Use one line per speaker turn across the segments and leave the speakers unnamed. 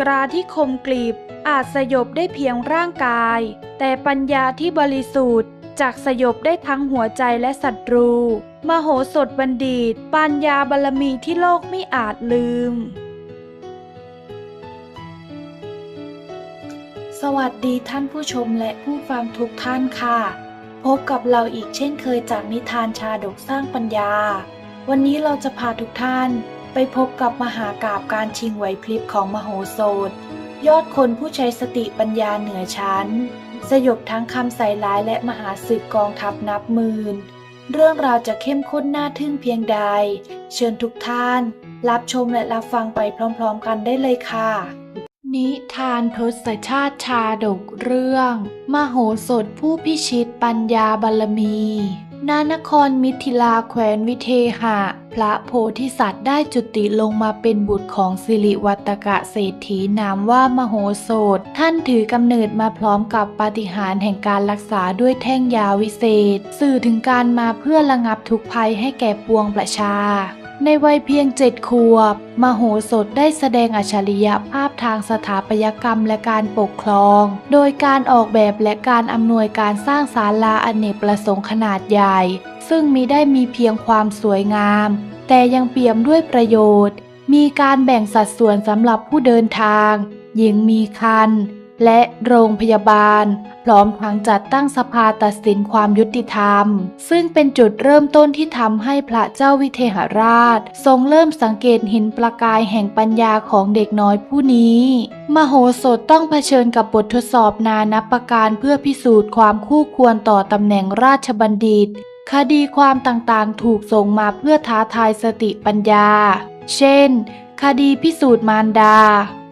กราที่คมกลีบอาจสยบได้เพียงร่างกาย แต่ปัญญาที่บริสุทธิ์จากสยบได้ทั้งหัวใจและศัตรู มโหสถบัณฑิต ปัญญาบารมีที่โลกไม่อาจลืม สวัสดีท่านผู้ชมและผู้ฟังทุกท่านค่ะ พบกับเราอีกเช่นเคยจากนิทานชาดกสร้างปัญญา วันนี้เราจะพาทุกท่าน ไปพบกับมหากาบการชิงไหวพริบของมโหสถ ยอดคนผู้ใช้สติปัญญาเหนือชั้น สยบทั้งคำใส่ร้ายและมหาศึกกองทัพนับหมื่น เรื่องราวจะเข้มข้นน่าทึ่งเพียงใด เชิญทุกท่าน รับชมและรับฟังไปพร้อมๆกันได้เลยค่ะ นิทานทศชาติชาดกเรื่อง มโหสถผู้พิชิตปัญญาบารมี นานครมิถิลาแคว้นวิเทหะ พระโพธิสัตว์ได้จุติลงมาเป็นบุตรของสิริวัตกะเศรษฐีนามว่ามโหสถ ท่านถือกำเนิดมาพร้อมกับปาฏิหาริย์แห่งการรักษาด้วยแท่งยาวิเศษ สื่อถึงการมาเพื่อระงับทุกภัยให้แก่ปวงประชา ในวัยเพียงเจ็ดขวบ มโหสถได้แสดงอัจฉริยภาพทางสถาปัตยกรรมและการปกครอง โดยการออกแบบและการอำนวยการสร้างศาลาอเนกประสงค์ขนาดใหญ่ ซึ่งมิได้มีเพียงความสวยงาม แต่ยังเปี่ยมด้วยประโยชน์ มีการแบ่งสัดส่วนสำหรับผู้เดินทาง หญิงมีคัน และโรงพยาบาล พร้อมทั้งจัดตั้งสภาตัดสินความยุติธรรม ซึ่งเป็นจุดเริ่มต้นที่ทำให้พระเจ้าวิเทหราช ทรงเริ่มสังเกตเห็นประกายแห่งปัญญาของเด็กน้อยผู้นี้ มโหสถต้องเผชิญกับบททดสอบนานับประการเพื่อพิสูจน์ความคู่ควรต่อตำแหน่งราชบัณฑิต คดีความต่างๆ ถูกส่งมาเพื่อท้าทายสติปัญญา เช่น คดีพิสูจน์มารดา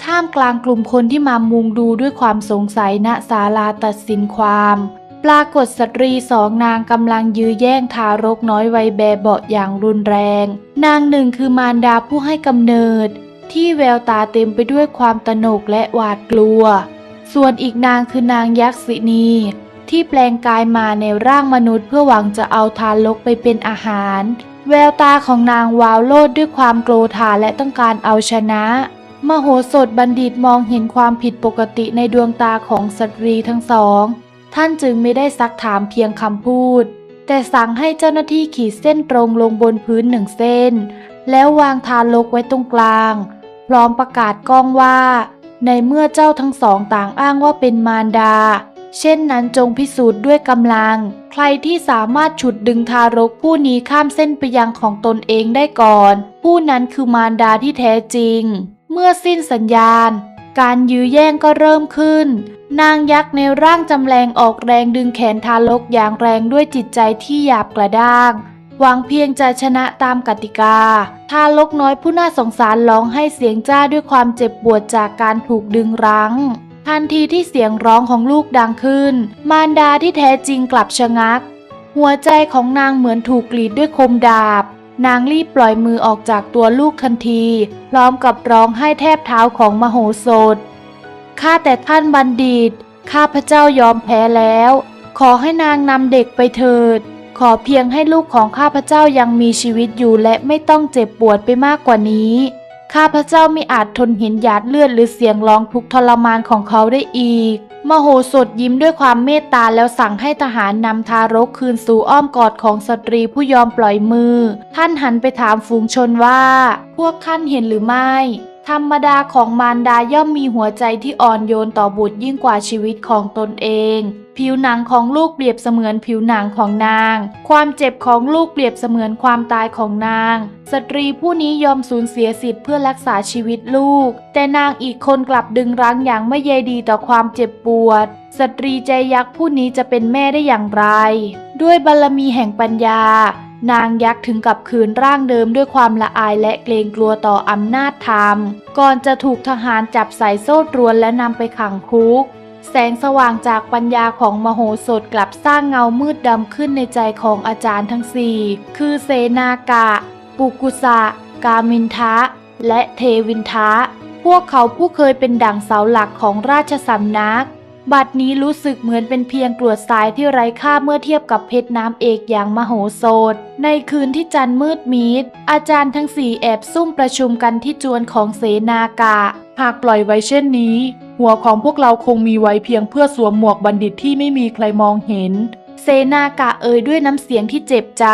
ท่ามกลางกลุ่มคนที่มามุงดูด้วยความสงสัยณศาลาตัดสินความ ปรากฏสตรีสองนางกำลังยื้อแย่งทารกน้อยวัยแบเบาะอย่างรุนแรง นางหนึ่งคือมารดาผู้ให้กำเนิด ที่แววตาเต็มไปด้วยความตนกและหวาดกลัว ส่วนอีกนางคือนางยักษินี ที่แปลงกายมาในร่างมนุษย์เพื่อหวังจะเอาทารกไปเป็นอาหาร แววตาของนางวาวโลดด้วยความโกรธาและต้องการเอาชนะ มโหสถบัณฑิตมองเห็นความผิดปกติในดวงตาของสตรีทั้งสอง ท่านจึงไม่ได้ซักถามเพียงคำพูด แต่สั่งให้เจ้าหน้าที่ขีดเส้นตรงลงบนพื้นหนึ่งเส้น แล้ววางทารกไว้ตรงกลาง พร้อมประกาศก้องว่า ในเมื่อเจ้าทั้งสองต่างอ้างว่าเป็นมารดา เช่นนั้นจงพิสูจน์ด้วยกำลัง ใครที่สามารถฉุดดึงทารกผู้นี้ข้ามเส้นไปยังของตนเองได้ก่อน ผู้นั้นคือมารดาที่แท้จริง เมื่อสิ้นสัญญาณ การยื้อแย่งก็เริ่มขึ้น นางยักษ์ในร่างจำแรงออกแรงดึงแขนทารกอย่างแรงด้วยจิตใจที่หยาบกระด้าง หวังเพียงจะชนะตามกติกา ทารกน้อยผู้น่าสงสารร้องให้เสียงจ้าด้วยความเจ็บปวดจากการถูกดึงรั้ง ทันทีที่เสียงร้องของลูกดังขึ้น มารดาที่แท้จริงกลับชะงัก หัวใจของนางเหมือนถูกกรีดด้วยคมดาบ นางรีบปล่อยมือออกจากตัวลูกทันที พร้อมกับร้องไห้แทบเท้าของมโหสถ ข้าแต่ท่านบัณฑิต ข้าพระเจ้ายอมแพ้แล้ว ขอให้นางนำเด็กไปเถิด ขอเพียงให้ลูกของข้าพระเจ้ายังมีชีวิตอยู่และไม่ต้องเจ็บปวดไปมากกว่านี้ ข้าพเจ้าไม่อาจทนเห็นหยาดเลือดหรือเสียงร้องทุกทรมานของเขาได้อีก มโหสถยิ้มด้วยความเมตตาแล้วสั่งให้ทหารนำทารกคืนสู่อ้อมกอดของสตรีผู้ยอมปล่อยมือ ท่านหันไปถามฝูงชนว่า พวกท่านเห็นหรือไม่ ธรรมดาของมารดาย่อมมีหัวใจที่อ่อนโยนต่อบุตรยิ่งกว่าชีวิตของตนเอง ผิวหนังของลูกเปรียบเสมือนผิวหนังของนาง ความเจ็บของลูกเปรียบเสมือนความตายของนาง สตรีผู้นี้ยอมสูญเสียสิทธิ์เพื่อรักษาชีวิตลูก แต่นางอีกคนกลับดึงรั้งอย่างไม่ใยดีต่อความเจ็บปวด สตรีใจยักษ์ผู้นี้จะเป็นแม่ได้อย่างไร ด้วยบารมีแห่งปัญญานางยักษ์ถึงกับคืนร่างเดิมด้วยความละอายและเกรงกลัวต่ออำนาจธรรม ก่อนจะถูกทหารจับใส่โซ่ตรวนและนำไปขังคุก แสงสว่างจากปัญญาของมโหสถกลับสร้างเงามืดดำขึ้นในใจของอาจารย์ทั้งสี่คือเสนากะ ปุกุสะ กามินทะ และเทวินทะ พวกเขาผู้เคยเป็นดั่งเสาหลักของราชสำนัก บัดนี้รู้สึกเหมือนเป็นเพียงกรวดทรายที่ไร้ค่าเมื่อเทียบกับเพชรน้ำเอกอย่างมโหสถ ในคืนที่จันทร์มืดมิด อาจารย์ทั้งสี่แอบซุ่มประชุมกันที่จวนของเสนากะ
หากปล่อยไว้เช่นนี้ หัวของพวกเราคงมีไว้เพียงเพื่อสวมหมวกบัณฑิตที่ไม่มีใครมองเห็น
เซนากะเอ่ยด้วยน้ำเสียงที่เจ็บใจ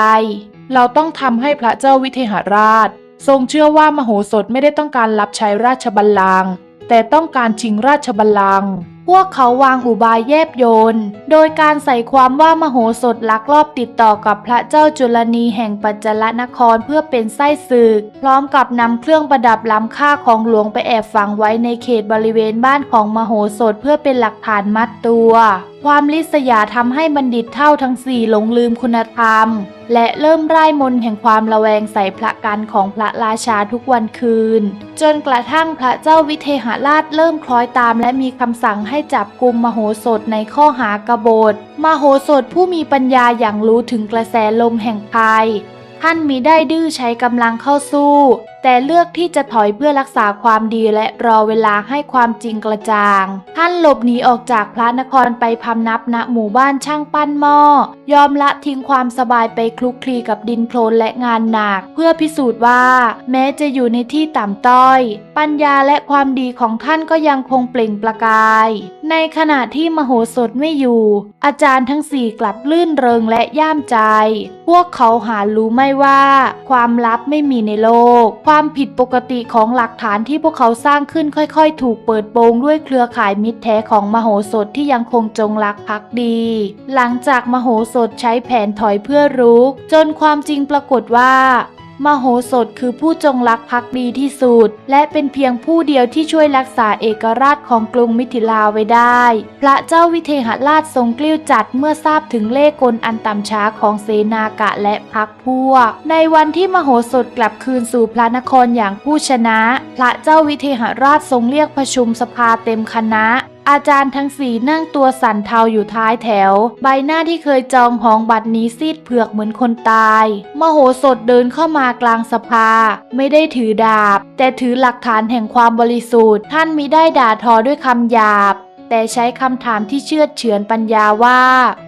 เราต้องทำให้พระเจ้าวิเทหราช ทรงเชื่อว่ามโหสถไม่ได้ต้องการรับใช้ราชบัลลังก์แต่ต้องการชิงราชบัลลังก์
พวกเขาวางอุบายแยบโยนโดยการใส่ความว่ามโหสถลักลอบติดต่อกับพระเจ้าจุลนีแห่งปัจจลนครเพื่อเป็นไส้ศึก พร้อมกับนำเครื่องประดับล้ำค่าของหลวงไปแอบฝังไว้ในเขตบริเวณบ้านของมโหสถเพื่อเป็นหลักฐานมัดตัว ความลิษยาทำให้บัณฑิตเท่าทั้งสี่หลงลืมคุณธรรม และเริ่มไร่ายมนแห่งความระแวงใส่พระกันของพระราชาทุกวันคืน จนกระทั่งพระเจ้าวิเทหราชเริ่มคล้อยตามและมีคำสั่งให้จับกุมมโหสถในข้อหากบฏมโหสถผู้มีปัญญาอย่างรู้ถึงกระแสลมแห่งภัยท่านมีได้ดื้อใช้กำลังเข้าสู้แต่เลือกที่จะถอยเพื่อรักษาความดีและรอเวลาให้ความจริงกระจ่าง ท่านหลบหนีออกจากพระนครไปพำนับณหมู่บ้านช่างปั้นหม้อ ยอมละทิ้งความสบายไปคลุกคลีกับดินโคลนและงานหนัก เพื่อพิสูจน์ว่า แม้จะอยู่ในที่ต่ำต้อย ปัญญาและความดีของท่านก็ยังคงเปล่งประกาย ในขณะที่มโหสถไม่อยู่ อาจารย์ทั้งสี่กลับลื่นเริงและย่ามใจ พวกเขาหารู้ไม่ว่า ความลับไม่มีในโลกความผิดปกติของหลักฐานที่พวกเขาสร้างขึ้นค่อยๆ ถูกเปิดโปงด้วยเครือข่ายมิตรแท้ของมโหสถที่ยังคงจงรักภักดี หลังจากมโหสถใช้แผนถอยเพื่อรุก จนความจริงปรากฏว่า มโหสถคือผู้จงรักภักดีที่สุด และเป็นเพียงผู้เดียวที่ช่วยรักษาเอกราชของกรุงมิถิลาไว้ได้ พระเจ้าวิเทหราชทรงกลิ้วจัดเมื่อทราบถึงเลขกลอันต่ำช้าของเสนากะและพักพวก ในวันที่มโหสถกลับคืนสู่พระนครอย่างผู้ชนะ พระเจ้าวิเทหราชทรงเรียกประชุมสภาเต็มคณะ อาจารย์ทั้งสี่นั่งตัวสั่นเทาอยู่ท้ายแถว ใบหน้าที่เคยจองหองบัดนี้ซีดเผือกเหมือนคนตาย มโหสถเดินเข้ามากลางสภา ไม่ได้ถือดาบ แต่ถือหลักฐานแห่งความบริสุทธิ์ ท่านมิได้ด่าทอด้วยคำหยาบ แต่ใช้คำถามที่เชื่อเฉือนปัญญาว่า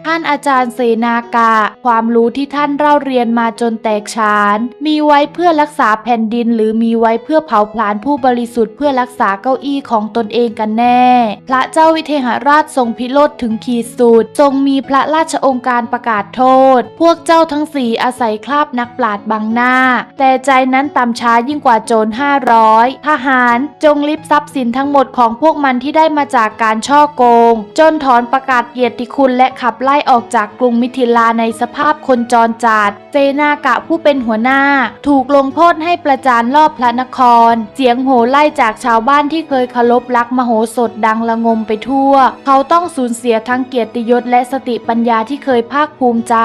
ท่านอาจารย์เสนากะ ความรู้ที่ท่านเล่าเรียนมาจนแตกฉาน มีไว้เพื่อรักษาแผ่นดิน หรือมีไว้เพื่อเผาผลาญผู้บริสุทธิ์เพื่อรักษาเก้าอี้ของตนเองกันแน่ พระเจ้าวิเทหราชทรงพิโรธถึงขีดสุด ทรงมีพระราชองค์การประกาศโทษ พวกเจ้าทั้งสี่อาศัยคราบนักปราดบังหน้า แต่ใจนั้นต่ำช้ายิ่งกว่าโจรห้าร้อยทหาร จงลิบทรัพย์สินทั้งหมดของพวกมันที่ได้มาจากการช่อโกง จนถอนประกาศเกียรติคุณและขับไล่ออกจากกรุงมิถิลาในสภาพคนจรจัดเซนากะผู้เป็นหัวหน้า ถูกลงโทษให้ประจานรอบพระนคร เสียงโห่ไล่จากชาวบ้านที่เคยเคารพรักมโหสถดังละงมไปทั่ว เขาต้องสูญเสียทั้งเกียรติยศและสติปัญญาที่เคยภาคภูมิใจ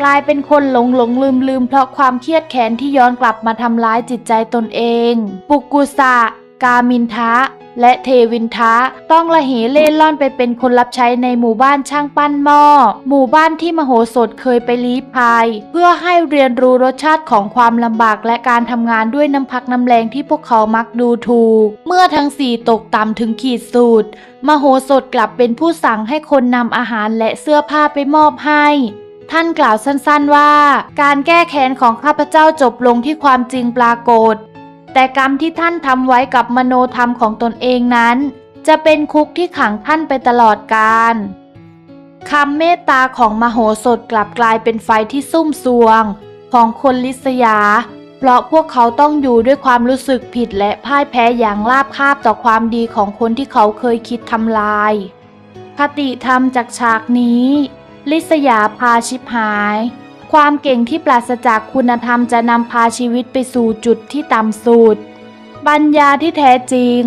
กลายเป็นคนหลงหลงลืมลืมเพราะความเครียดแค้นที่ย้อนกลับมาทำร้ายจิตใจตนเอง ปุกกุสะ กามินทะ และเทวินทะต้องละเหเล่ล่อนไปเป็นคนรับใช้ในหมู่บ้านช่างปั้นหม้อ หมู่บ้านที่มโหสถเคยไปลี้ภัย เพื่อให้เรียนรู้รสชาติของความลำบากและการทำงานด้วยน้ำพักน้ำแรงที่พวกเขามักดูถูก เมื่อทั้งสี่ตกต่ำถึงขีดสุดมโหสถกลับเป็นผู้สั่งให้คนนำอาหารและเสื้อผ้าไปมอบให้ท่านกล่าวสั้นๆว่า การแก้แค้นของข้าพเจ้าจบลงที่ความจริงปรากฏ แต่กรรมที่ท่านทำไว้กับมโนธรรมของตนเองนั้น จะเป็นคุกที่ขังท่านไปตลอดกาลคำเมตตาของมโหสถกลับกลายเป็นไฟที่ซุ่มซวง ของคนลิษยา เพราะพวกเขาต้องอยู่ด้วยความรู้สึกผิดและพ่ายแพ้อย่างราบคาบต่อความดีของคนที่เขาเคยคิดทำลาย คติธรรมจากฉากนี้ ลิษยาพาชิบหาย ความเก่งที่ปราศจากคุณธรรมจะนำพาชีวิตไปสู่จุดที่ต่ำสุดปัญญาที่แท้จริง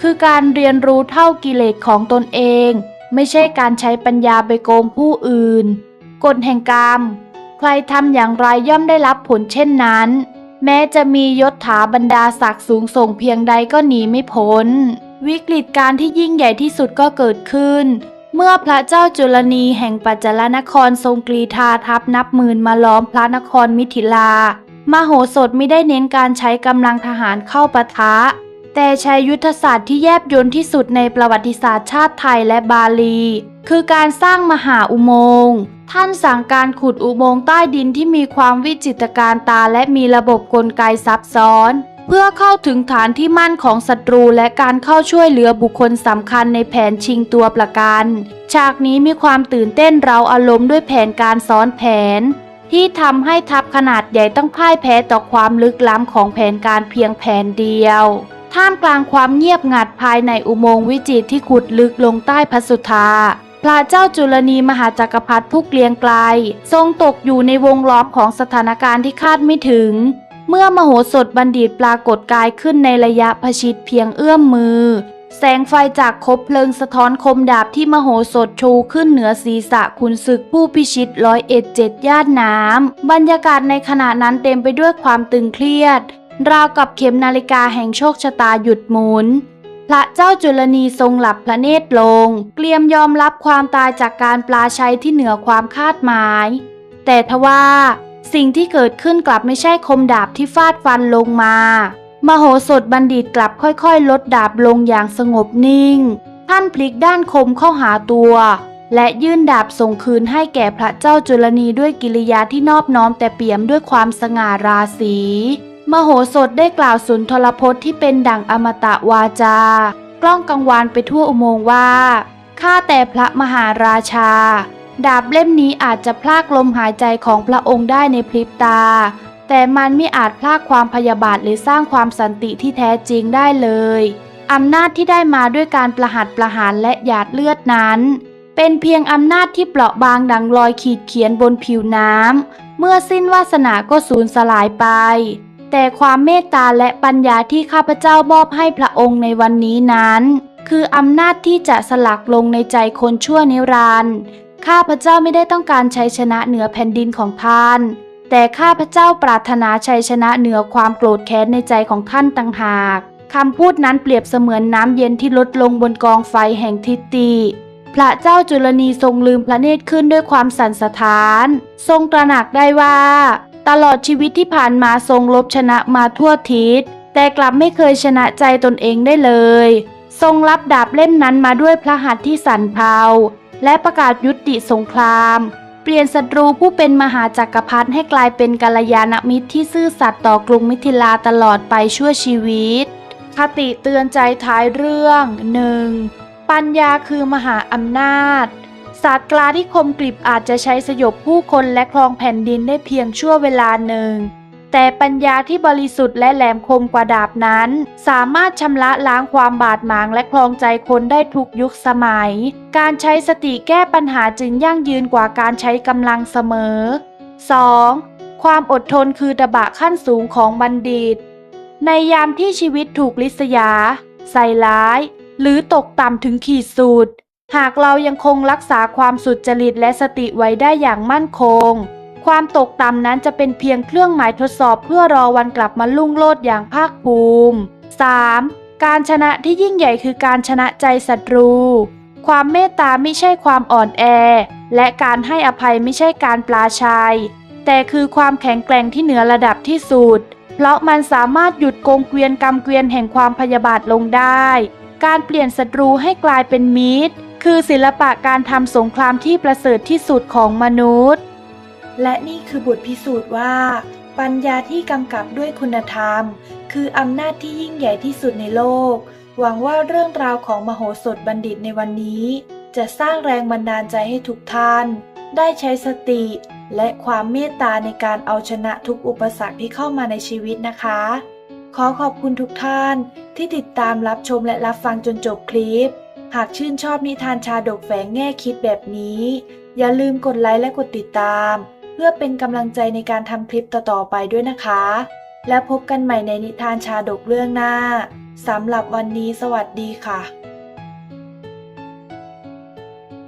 คือการเรียนรู้เท่ากิเลสของตนเอง ไม่ใช่การใช้ปัญญาไปโกงผู้อื่น กฎแห่งกรรม ใครทำอย่างไรย่อมได้รับผลเช่นนั้น แม้จะมียศถาบรรดาศักดิ์สูงส่งเพียงใดก็หนีไม่พ้น วิกฤตการณ์ที่ยิ่งใหญ่ที่สุดก็เกิดขึ้น เมื่อพระเจ้าจุลนีแห่งปัจจลนครทรงกรีธาทัพนับหมื่นมาล้อมพระนครมิถิลา มโหสถไม่ได้เน้นการใช้กำลังทหารเข้าปะทะ แต่ใช้ยุทธศาสตร์ที่แยบยลที่สุดในประวัติศาสตร์ชาติไทยและบาลี คือการสร้างมหาอุโมงค์ ท่านสั่งการขุดอุโมงค์ใต้ดินที่มีความวิจิตรการตาและมีระบบกลไกซับซ้อน เพื่อเข้าถึงฐานที่มั่นของศัตรูและการเข้าช่วยเหลือบุคคลสำคัญในแผนชิงตัวประกัน ฉากนี้มีความตื่นเต้นเราอารมณ์ด้วยแผนการซ้อนแผน ที่ทำให้ทัพขนาดใหญ่ต้องพ่ายแพ้ต่อความลึกล้ำของแผนการเพียงแผนเดียว ท่ามกลางความเงียบงัดภายในอุโมงค์วิจิตรที่ขุดลึกลงใต้พระสุธาพระเจ้าจุลนีมหาจักรพรรดิผู้เกรียงไกล ทรงตกอยู่ในวงล้อมของสถานการณ์ที่คาดไม่ถึง เมื่อมโหสถบัณฑิตปรากฏกายขึ้นในระยะประชิดเพียงเอื้อมมือ แสงไฟจากคบเพลิงสะท้อนคมดาบที่มโหสถชูขึ้นเหนือศีรษะขุนศึกผู้พิชิตร้อยเอ็ดเจ็ดย่านน้ำ บรรยากาศในขณะนั้นเต็มไปด้วยความตึงเครียด ราวกับเข็มนาฬิกาแห่งโชคชะตาหยุดหมุนพระเจ้าจุลนีทรงหลับพระเนตรลง เกรียมยอมรับความตายจากการปลาชัยที่เหนือความคาดหมาย แต่ทว่า สิ่งที่เกิดขึ้นกลับไม่ใช่คมดาบที่ฟาดฟันลงมา มโหสถบัณฑิตกลับค่อยๆ ลดดาบลงอย่างสงบนิ่ง ท่านพลิกด้านคมเข้าหาตัว และยื่นดาบส่งคืนให้แก่พระเจ้าจุลนีด้วยกิริยาที่นอบน้อมแต่เปี่ยมด้วยความสง่าราศีมโหสถได้กล่าวสุนทรพจน์ที่เป็นดั่งอมตะวาจา กล้องกังวานไปทั่วอุโมงค์ว่า ข้าแต่พระมหาราชา ดาบเล่มนี้อาจจะพลากลมหายใจของพระองค์ได้ในพริบตา แต่มันไม่อาจพลากความพยาบาทหรือสร้างความสันติที่แท้จริงได้เลยอำนาจที่ได้มาด้วยการประหัตประหารและหยาดเลือดนั้น เป็นเพียงอำนาจที่เปราะบางดังรอยขีดเขียนบนผิวน้ำเมื่อสิ้นวาสนาก็สูญสลายไป แต่ความเมตตาและปัญญาที่ข้าพเจ้ามอบให้พระองค์ในวันนี้นั้น คืออำนาจที่จะสลักลงในใจคนชั่วนิรันดร์ ข้าพเจ้าไม่ได้ต้องการชัยชนะเหนือแผ่นดินของท่าน แต่ข้าพเจ้าปรารถนาชัยชนะเหนือความโกรธแค้นในใจของท่านต่างหากคำพูดนั้นเปรียบเสมือนน้ำเย็นที่ลดลงบนกองไฟแห่งทิฏฐิพระเจ้าจุลนีทรงลืมพระเนตรขึ้นด้วยความสั่นสะท้าน ทรงตระหนักได้ว่า ตลอดชีวิตที่ผ่านมาทรงลบชนะมาทั่วทิศ แต่กลับไม่เคยชนะใจตนเองได้เลย ทรงรับดาบเล่มนั้นมาด้วยพระหัตถ์ที่สั่นเพา และประกาศยุติสงคราม เปลี่ยนศัตรูผู้เป็นมหาจักรพรรดิให้กลายเป็นกัลยาณมิตรที่ซื่อสัตย์ต่อกรุงมิถิลาตลอดไปชั่วชีวิต คติเตือนใจท้ายเรื่องหนึ่งปัญญาคือมหาอำนาจศาสตร์กลาที่คมกริบอาจจะใช้สยบผู้คนและครองแผ่นดินได้เพียงชั่วเวลาหนึ่ง แต่ปัญญาที่บริสุทธิ์และแหลมคมกว่าดาบนั้น สามารถชำระล้างความบาดหมางและคลองใจคนได้ทุกยุคสมัย การใช้สติแก้ปัญหาจึงยั่งยืนกว่าการใช้กำลังเสมอ 2. ความอดทนคือตะบะขั้นสูงของบัณฑิต ในยามที่ชีวิตถูกลิษยา ใส่ร้าย หรือตกต่ำถึงขีดสุด หากเรายังคงรักษาความสุจริตและสติไว้ได้อย่างมั่นคง ความตกต่ำนั้นจะเป็นเพียงเครื่องหมายทดสอบเพื่อรอวันกลับมาลุ่งโลดอย่างภาคภูมิ 3. การชนะที่ยิ่งใหญ่คือการชนะใจศัตรู ความเมตตาไม่ใช่ความอ่อนแอ และการให้อภัยไม่ใช่การปลาชัย แต่คือความแข็งแกร่งที่เหนือระดับที่สุด เพราะมันสามารถหยุดกงเกวียนกรรมเกวียนแห่งความพยาบาทลงได้ การเปลี่ยนศัตรูให้กลายเป็นมิตร คือศิลปะการทำสงครามที่ประเสริฐที่สุดของมนุษย์ และนี่คือบทพิสูจน์ว่า ปัญญาที่กำกับด้วยคุณธรรม คืออำนาจที่ยิ่งใหญ่ที่สุดในโลก หวังว่าเรื่องราวของมโหสถบัณฑิตในวันนี้ จะสร้างแรงบันดาลใจให้ทุกท่าน ได้ใช้สติ และความเมตตาในการเอาชนะทุกอุปสรรคที่เข้ามาในชีวิตนะคะ ขอขอบคุณทุกท่านที่ติดตามรับชมและรับฟังจนจบคลิป หากชื่นชอบนิทานชาดกแฝงแง่คิดแบบนี้ อย่าลืมกดไลค์และกดติดตาม เพื่อเป็นกำลังใจในการทำคลิปต่อๆไปด้วยนะคะ และพบกันใหม่ในนิทานชาดกเรื่องหน้าสำหรับวันนี้สวัสดีค่ะ